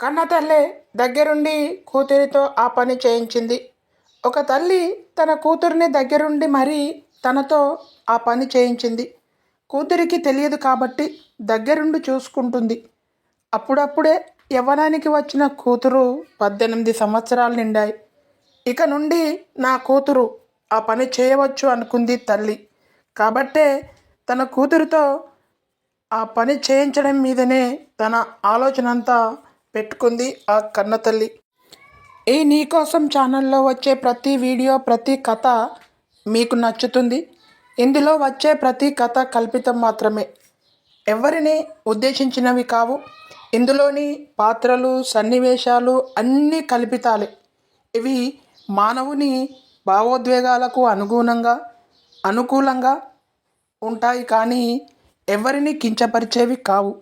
కన్న తల్లి దగ్గరుండి కూతురితో ఆ పని చేయించింది. ఒక తల్లి తన కూతురిని దగ్గరుండి మరీ తనతో ఆ పని చేయించింది. కూతురికి తెలియదు కాబట్టి దగ్గరుండి చూసుకుంటుంది. అప్పుడప్పుడే యవ్వనానికి వచ్చిన కూతురు పద్దెనిమిది సంవత్సరాలు నిండాయి. ఇక నుండి నా కూతురు ఆ పని చేయవచ్చు అనుకుంది తల్లి. కాబట్టే తన కూతురితో ఆ పని చేయించడం మీదనే తన ఆలోచన అంతా పెట్టుకుంది ఆ కన్న తల్లి. ఈ నీకోసం ఛానల్లో వచ్చే ప్రతి వీడియో ప్రతి కథ మీకు నచ్చుతుంది? ఇందులో వచ్చే ప్రతి కథ కల్పితం మాత్రమే. ఎవరిని ఉద్దేశించినవి కావు. ఇందులోని పాత్రలు సన్నివేశాలు అన్నీ కల్పితాలే. ఇవి మానవుని భావోద్వేగాలకు అనుగుణంగా అనుకూలంగా ఉంటాయి కానీ ఎవరిని కించపరిచేవి కావు.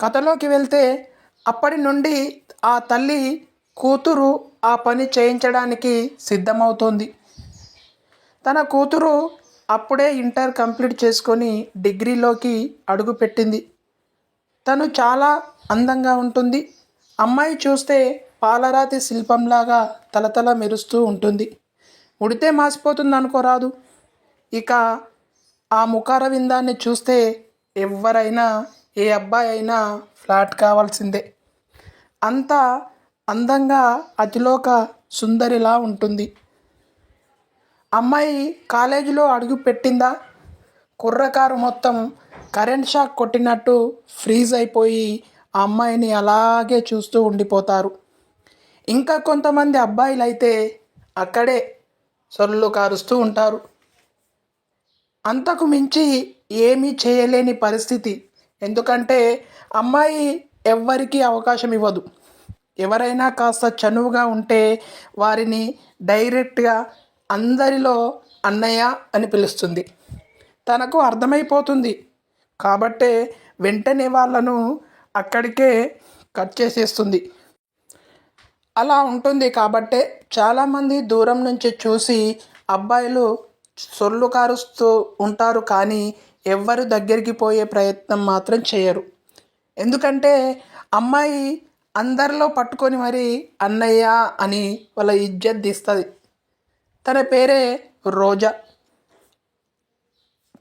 కథలోకి వెళ్తే అప్పటి నుండి ఆ తల్లి కూతురు ఆ పని చేయించడానికి సిద్ధమవుతోంది. తన కూతురు అప్పుడే ఇంటర్ కంప్లీట్ చేసుకొని డిగ్రీలోకి అడుగుపెట్టింది. తను చాలా అందంగా ఉంటుంది. అమ్మాయి చూస్తే పాలరాతి శిల్పంలాగా తలతల మెరుస్తూ ఉంటుంది. ఉడితే మాసిపోతుంది అనుకోరాదు ఇక ఆ ముఖారవిందాన్ని చూస్తే ఎవరైనా ఏ అబ్బాయి అయినా ఫ్లాట్ కావాల్సిందే. అంత అందంగా అతిలోక సుందరిలా ఉంటుంది. అమ్మాయి కాలేజీలో అడుగు పెట్టిందా? కుర్రకారు మొత్తం కరెంట్ షాక్ కొట్టినట్టు ఫ్రీజ్ అయిపోయి ఆ అమ్మాయిని అలాగే చూస్తూ ఉండిపోతారు. ఇంకా కొంతమంది అబ్బాయిలు అయితే అక్కడే సొల్లు కారుస్తూ ఉంటారు. అంతకు మించి ఏమీ చేయలేని పరిస్థితి. ఎందుకంటే అమ్మాయి ఎవ్వరికీ అవకాశం ఇవ్వదు. ఎవరైనా కాస్త చనువుగా ఉంటే వారిని డైరెక్ట్గా అందరిలో అన్నయ్య అని పిలుస్తుంది. తనకు అర్థమైపోతుంది. కాబట్టే వెంటనే వాళ్ళను అక్కడికే కట్ చేసేస్తుంది. అలా ఉంటుంది కాబట్టే చాలామంది దూరం నుంచి చూసి అబ్బాయిలు సొల్లు కారుస్తూ ఉంటారు కానీ ఎవ్వరు దగ్గరికి పోయే ప్రయత్నం మాత్రం చేయరు. ఎందుకంటే అమ్మాయి అందరిలో పట్టుకొని మరి అన్నయ్య అని వాళ్ళ ఇజ్జత్ తీస్తుంది. తన పేరే రోజా.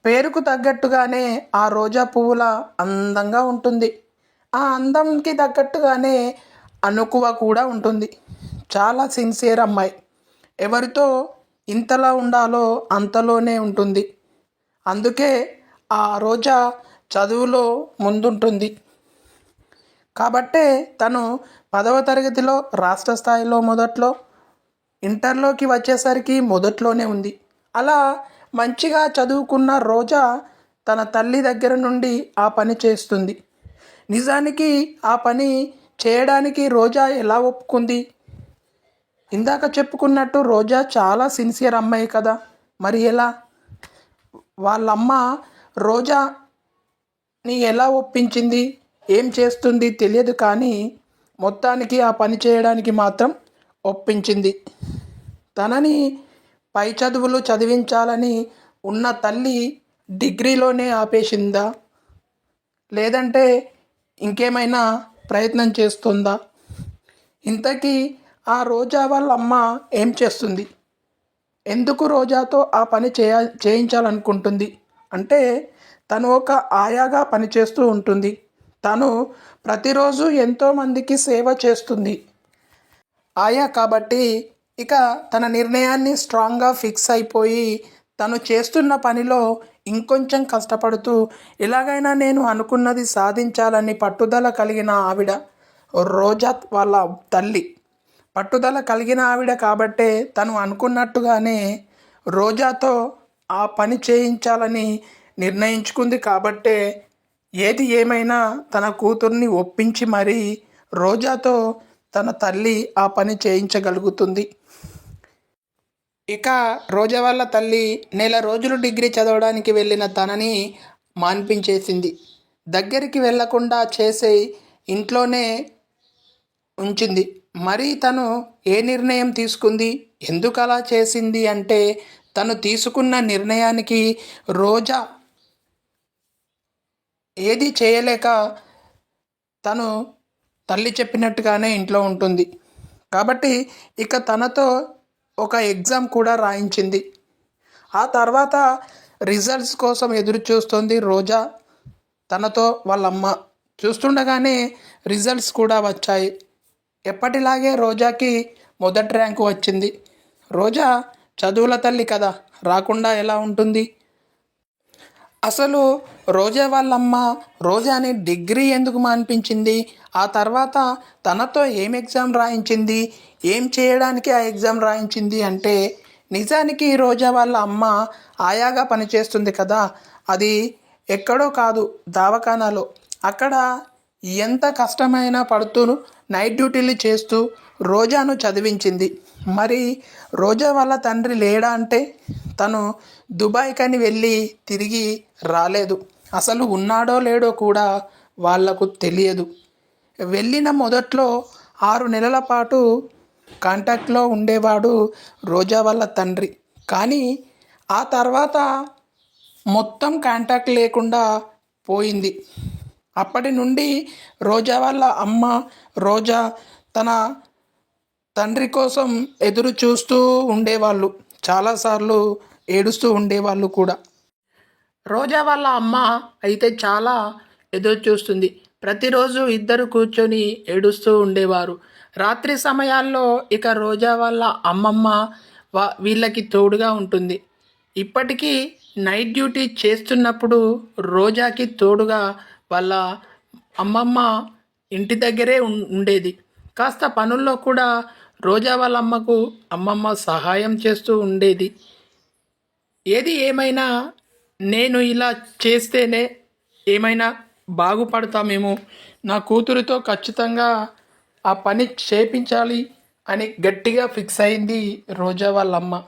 పేరుకు తగ్గట్టుగానే ఆ రోజా పువ్వుల అందంగా ఉంటుంది. ఆ అందంకి తగ్గట్టుగానే అనుకువ కూడా ఉంటుంది. చాలా సిన్సియర్ అమ్మాయి. ఎవరితో ఇంతలా ఉండాలో అంతలోనే ఉంటుంది. అందుకే ఆ రోజా చదువులో ముందుంటుంది. కాబట్టే తను పదవ తరగతిలో రాష్ట్ర స్థాయిలో మొదట్లో ఇంటర్లోకి వచ్చేసరికి మొదట్లోనే ఉంది. అలా మంచిగా చదువుకున్న రోజా తన తల్లి దగ్గర నుండి ఆ పని చేస్తుంది. నిజానికి ఆ పని చేయడానికి రోజా ఎలా ఒప్పుకుంది? ఇందాక చెప్పుకున్నట్టు రోజా చాలా సిన్సియర్ అమ్మాయి కదా. మరి ఎలా? వాళ్ళమ్మ రోజా నీ ఎలా ఒప్పించింది? ఏం చేస్తుంది? తెలియదు కానీ మొత్తానికి ఆ పని చేయడానికి మాత్రం ఒప్పించింది. తనని పై చదువులు చదివించాలని ఉన్న తల్లి డిగ్రీలోనే ఆపేసిందా? లేదంటే ఇంకేమైనా ప్రయత్నం చేస్తుందా? ఇంతకీ ఆ రోజా వాళ్ళ అమ్మ ఏం చేస్తుంది? ఎందుకు రోజాతో ఆ పని చేయ చేయించాలనుకుంటుంది? అంటే తను ఒక ఆయాగా పనిచేస్తూ ఉంటుంది. తను ప్రతిరోజు ఎంతోమందికి సేవ చేస్తుంది. ఆయా కాబట్టి ఇక తన నిర్ణయాన్ని స్ట్రాంగ్గా ఫిక్స్ అయిపోయి తను చేస్తున్న పనిలో ఇంకొంచెం కష్టపడుతూ ఎలాగైనా నేను అనుకున్నది సాధించాలని పట్టుదల కలిగిన ఆవిడ రోజా వాళ్ళ తల్లి. పట్టుదల కలిగిన ఆవిడ కాబట్టే తను అనుకున్నట్టుగానే రోజాతో ఆ పని చేయించాలని నిర్ణయించుకుంది కాబట్టే ఏది ఏమైనా తన కూతుర్ని ఒప్పించి మరీ రోజాతో తన తల్లి ఆ పని చేయించగలుగుతుంది. ఇక రోజా వాళ్ళ తల్లి నెల రోజులు డిగ్రీ చదవడానికి వెళ్ళిన తనని మాన్పించేసింది. దగ్గరికి వెళ్ళకుండా చేసే ఇంట్లోనే ఉంచింది. మరి తను ఏ నిర్ణయం తీసుకుంది? ఎందుకు అలా చేసింది అంటే తను తీసుకున్న నిర్ణయానికి రోజా ఏది చేయలేక తను తల్లి చెప్పినట్టుగానే ఇంట్లో ఉంటుంది. కాబట్టి ఇక తనతో ఒక ఎగ్జామ్ కూడా రాయించింది. ఆ తర్వాత రిజల్ట్స్ కోసం ఎదురు చూస్తుంది రోజా తనతో వాళ్ళమ్మ. చూస్తుండగానే రిజల్ట్స్ కూడా వచ్చాయి. ఎప్పటిలాగే రోజాకి మొదటి ర్యాంకు వచ్చింది. రోజా చదువుల తల్లి కదా రాకుండా ఎలా ఉంటుంది? అసలు రోజా వాళ్ళమ్మ రోజాని డిగ్రీ ఎందుకు మానిపించింది? ఆ తర్వాత తనతో ఏం ఎగ్జామ్ రాయించింది? ఏం చేయడానికి ఆ ఎగ్జామ్ రాయించింది అంటే నిజానికి రోజా వాళ్ళ అమ్మ ఆయాగా పనిచేస్తుంది కదా అది ఎక్కడో కాదు దావఖానాలో. అక్కడ ఎంత కష్టమైనా పడుతూ నైట్ డ్యూటీలు చేస్తూ రోజాను చదివించింది. మరి రోజా వాళ్ళ తండ్రి లేడా అంటే తను దుబాయ్కని వెళ్ళి తిరిగి రాలేదు. అసలు ఉన్నాడో లేడో కూడా వాళ్ళకు తెలియదు. వెళ్ళిన మొదట్లో ఆరు నెలల పాటు కాంటాక్ట్లో ఉండేవాడు రోజా వాళ్ళ తండ్రి. కానీ ఆ తర్వాత మొత్తం కాంటాక్ట్ లేకుండా పోయింది. అప్పటి నుండి రోజా వాళ్ళ అమ్మ రోజా తన తండ్రి కోసం ఎదురు చూస్తూ ఉండేవాళ్ళు. చాలాసార్లు ఏడుస్తూ ఉండేవాళ్ళు కూడా. రోజా వాళ్ళ అమ్మ అయితే చాలా ఎదురు చూస్తుంది. ప్రతిరోజు ఇద్దరు కూర్చొని ఏడుస్తూ ఉండేవారు. రాత్రి సమయాల్లో ఇక రోజా వాళ్ళ అమ్మమ్మ వా వీళ్ళకి తోడుగా ఉంటుంది. ఇప్పటికీ నైట్ డ్యూటీ చేస్తున్నప్పుడు రోజాకి తోడుగా వాళ్ళ అమ్మమ్మ ఇంటి దగ్గరే ఉం- ఉండేది. కాస్త పనుల్లో కూడా రోజా వాళ్ళ అమ్మకు అమ్మమ్మ సహాయం చేస్తూ ఉండేది. ఏది ఏమైనా నేను ఇలా చేస్తేనే ఏమైనా బాగుపడతామేమో. నా కూతురితో ఖచ్చితంగా ఆ పని చేపించాలి అని గట్టిగా ఫిక్స్ అయింది రోజా వాళ్ళ అమ్మ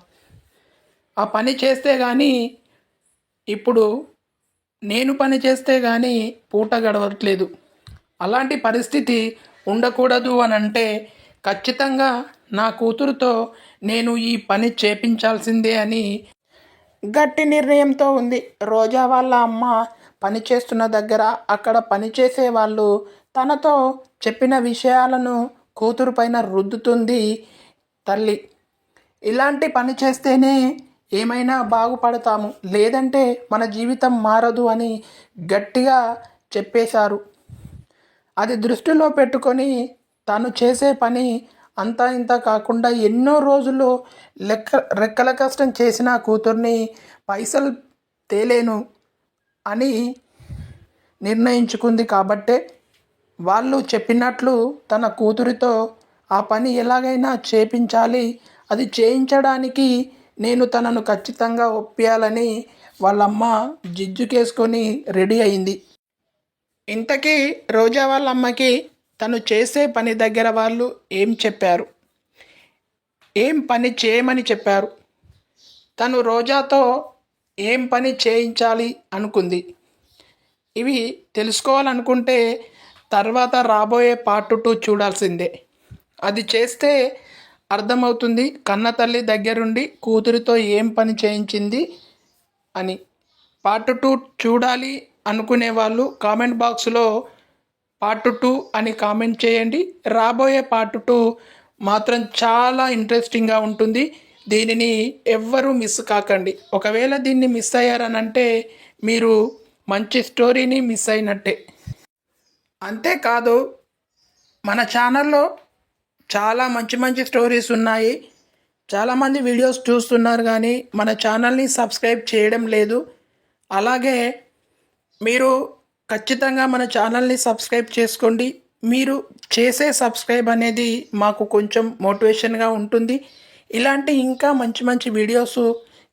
ఆ పని చేస్తే కానీ ఇప్పుడు నేను పని చేస్తే కానీ పూట గడవట్లేదు. అలాంటి పరిస్థితి ఉండకూడదు అని అంటే ఖచ్చితంగా నా కూతురుతో నేను ఈ పని చేపించాల్సిందే అని గట్టి నిర్ణయంతో ఉంది. రోజా వాళ్ళ అమ్మ పని చేస్తున్న దగ్గర అక్కడ పనిచేసే వాళ్ళు తనతో చెప్పిన విషయాలను కూతురు పైన రుద్దుతుంది తల్లి. ఇలాంటి పని చేస్తేనే ఏమైనా బాగుపడతాము. లేదంటే మన జీవితం మారదు అని గట్టిగా చెప్పేశారు. అది దృష్టిలో పెట్టుకొని తను చేసే పని అంతా ఇంత కాకుండా ఎన్నో రోజులు లెక్క రెక్కల కష్టం చేసిన కూతుర్ని పైసలు తేలేను అని నిర్ణయించుకుంది కాబట్టే వాళ్ళు చెప్పినట్లు తన కూతురితో ఆ పని ఎలాగైనా చేపించాలి అది చేయించడానికి నేను తనను ఖచ్చితంగా ఒప్పియాలని వాళ్ళమ్మ జిజ్జుకేసుకొని రెడీ అయింది. ఇంతకీ రోజా వాళ్ళ అమ్మకి తను చేసే పని దగ్గర వాళ్ళు ఏం చెప్పారు? ఏం పని చేయమని చెప్పారు? తను రోజాతో ఏం పని చేయించాలి అనుకుంది. ఇవి తెలుసుకోవాలనుకుంటే తర్వాత రాబోయే పార్ట్ టూ చూడాల్సిందే. అది చేస్తే అర్థమవుతుంది కన్న తల్లి దగ్గరుండి కూతురితో ఏం పని చేయించింది అని. పార్ట్ టూ చూడాలి అనుకునే వాళ్ళు కామెంట్ బాక్స్లో పార్ట్ టూ అని కామెంట్ చేయండి. రాబోయే పార్ట్ టూ మాత్రం చాలా ఇంట్రెస్టింగ్గా ఉంటుంది. దీనిని ఎవ్వరూ మిస్ కాకండి. ఒకవేళ దీన్ని మిస్ అయ్యారనంటే మీరు మంచి స్టోరీని మిస్ అయినట్టే. అంతేకాదు మన ఛానల్లో చాలా మంచి మంచి స్టోరీస్ ఉన్నాయి. చాలామంది వీడియోస్ చూస్తున్నారు కానీ మన ఛానల్ని సబ్స్క్రైబ్ చేయడం లేదు. అలాగే మీరు ఖచ్చితంగా మన ఛానల్ని సబ్స్క్రైబ్ చేసుకోండి. మీరు చేసే సబ్స్క్రైబ్ అనేది మాకు కొంచెం మోటివేషన్గా ఉంటుంది. ఇలాంటి ఇంకా మంచి మంచి వీడియోస్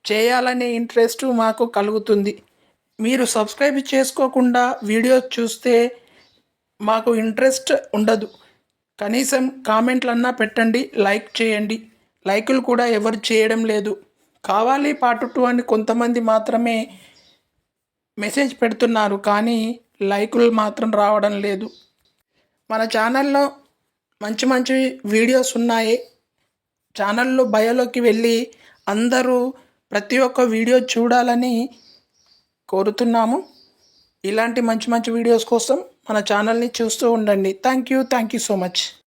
చేయాలనే ఇంట్రెస్ట్ మాకు కలుగుతుంది. మీరు సబ్స్క్రైబ్ చేసుకోకుండా వీడియోస్ చూస్తే మాకు ఇంట్రెస్ట్ ఉండదు. కనీసం కామెంట్లన్నా పెట్టండి లైక్ చేయండి. లైకులు కూడా ఎవరు చేయడం లేదు. కావాలి పార్ట్ టూ అని కొంతమంది మాత్రమే మెసేజ్ పెడుతున్నారు కానీ లైకులు మాత్రం రావడం లేదు. మన ఛానల్లో మంచి మంచి వీడియోస్ ఉన్నాయి. ఛానల్లో బయోలోకి వెళ్ళి అందరూ ప్రతి ఒక్క వీడియో చూడాలని కోరుతున్నాము. ఇలాంటి మంచి మంచి వీడియోస్ కోసం మన ఛానల్ని చూస్తూ ఉండండి. Thank you thank you so much.